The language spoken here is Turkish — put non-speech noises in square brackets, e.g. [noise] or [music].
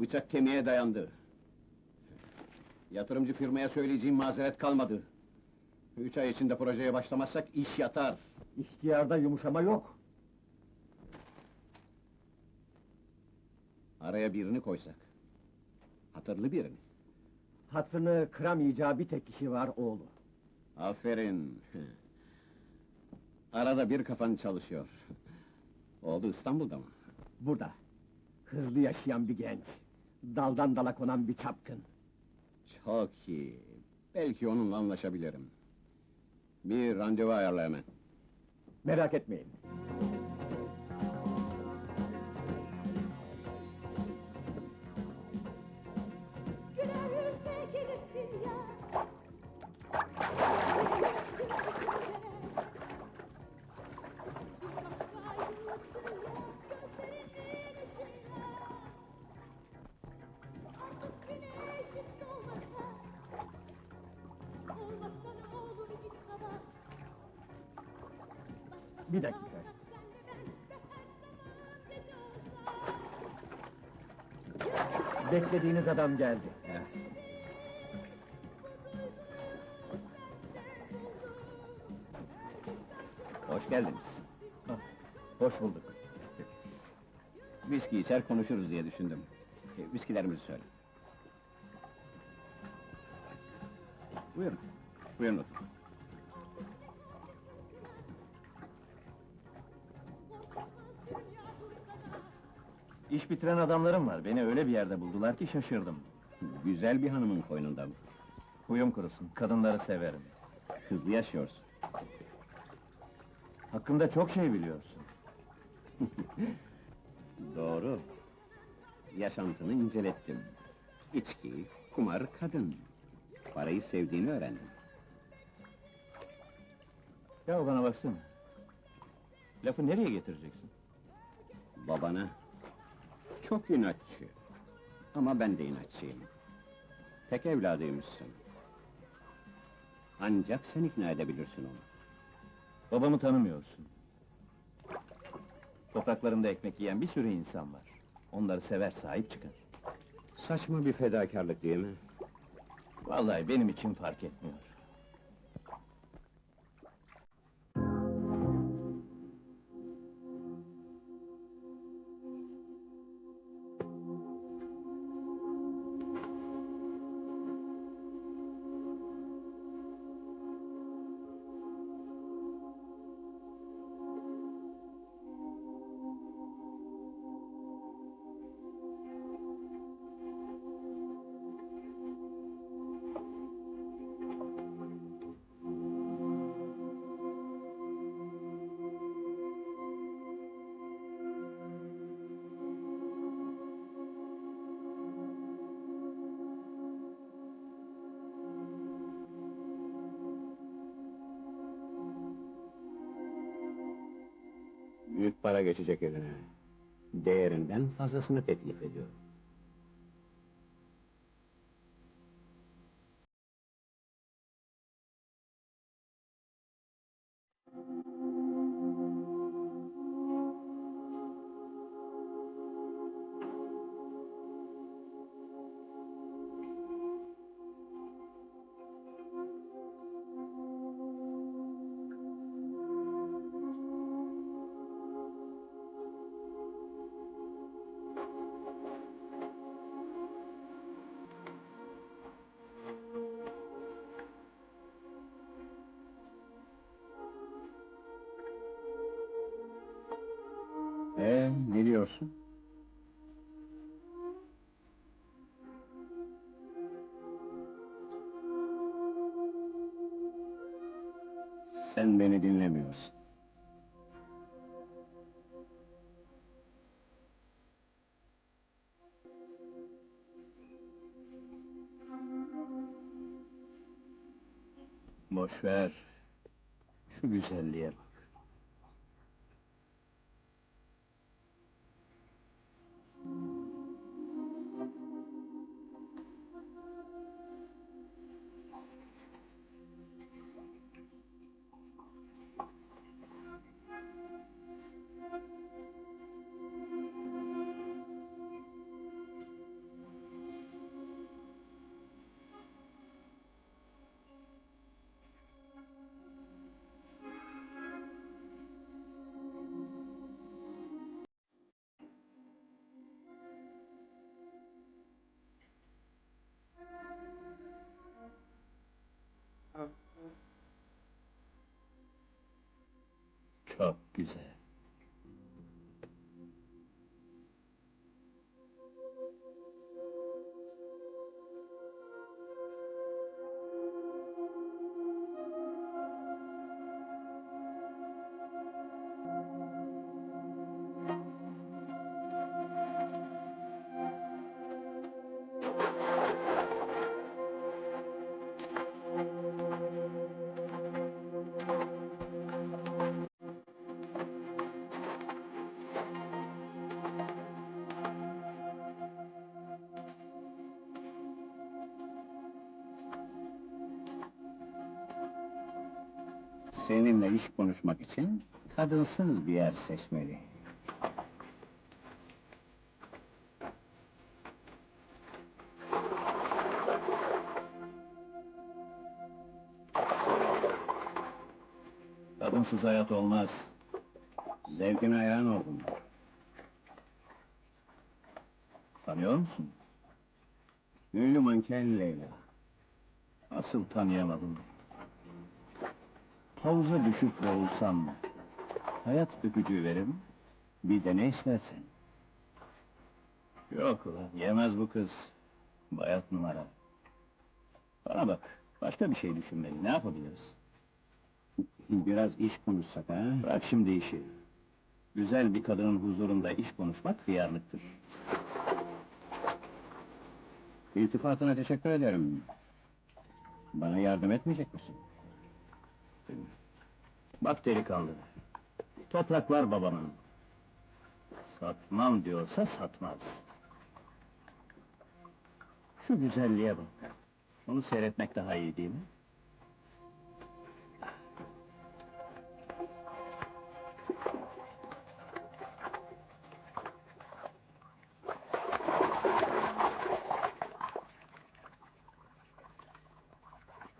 Bıçak kemiğe dayandı. Yatırımcı firmaya söyleyeceğim mazeret kalmadı. Üç ay içinde projeye başlamazsak iş yatar. İhtiyarda yumuşama yok. Araya birini koysak. Hatırlı birini. Hatırını kıramayacağı bir tek kişi var oğlu. Aferin. [laughs] Arada bir kafan çalışıyor. Oğlu İstanbul'da mı? Burada. Hızlı yaşayan bir genç. Daldan dala konan bir çapkın. Çok iyi. Belki onunla anlaşabilirim. Bir randevu ayarla hemen. Merak etmeyin. Gece olsa. Beklediğiniz adam geldi. Hoş geldiniz. Ah, hoş bulduk. Viski içer konuşuruz diye düşündüm. E, Viskilerimizi söyle. Buyurun. Buyurun oturun. İş bitiren adamlarım var. Beni öyle bir yerde buldular ki şaşırdım. Güzel bir hanımın koynunda mı? Huyum kurusun, kadınları severim. Hızlı yaşıyorsun. Hakkımda çok şey biliyorsun. [laughs] Doğru. Yaşantını incelettim. İçki, kumar, kadın. Parayı sevdiğini öğrendim. Ya bana baksana. Lafı nereye getireceksin? Babana. Çok inatçı. Ama ben de inatçıyım. Tek evladıymışsın. Ancak sen ikna edebilirsin onu. Babamı tanımıyorsun. Topraklarında ekmek yiyen bir sürü insan var. Onları sever, sahip çıkar. Saçma bir fedakarlık değil mi? Vallahi benim için fark etmiyor. Büyük para geçecek eline. Değerinden fazlasını teklif ediyor. Ne diyorsun? Sen beni dinlemiyorsun. Boş ver. Şu güzelliğe bak. Çok güzel. Seninle iş konuşmak için kadınsız bir yer seçmeli. Kadınsız hayat olmaz. Zevkine hayran oldum. Tanıyor musun? Ünlü manken Leyla. Asıl tanıyamadım. Havuza düşüp boğulsam, hayat öpücüğü veririm. Bir de ne istersen. Yok ulan, yemez bu kız. Bayat numara. Bana bak, başka bir şey düşünmeli, ne yapabiliriz? Biraz iş konuşsak ha? Bırak şimdi işi. Güzel bir kadının huzurunda iş konuşmak hıyarlıktır. İltifatına teşekkür ederim. Bana yardım etmeyecek misin? Bak delikanlı, topraklar babamın. Satmam diyorsa satmaz. Şu güzelliğe bak. Onu seyretmek daha iyi değil mi?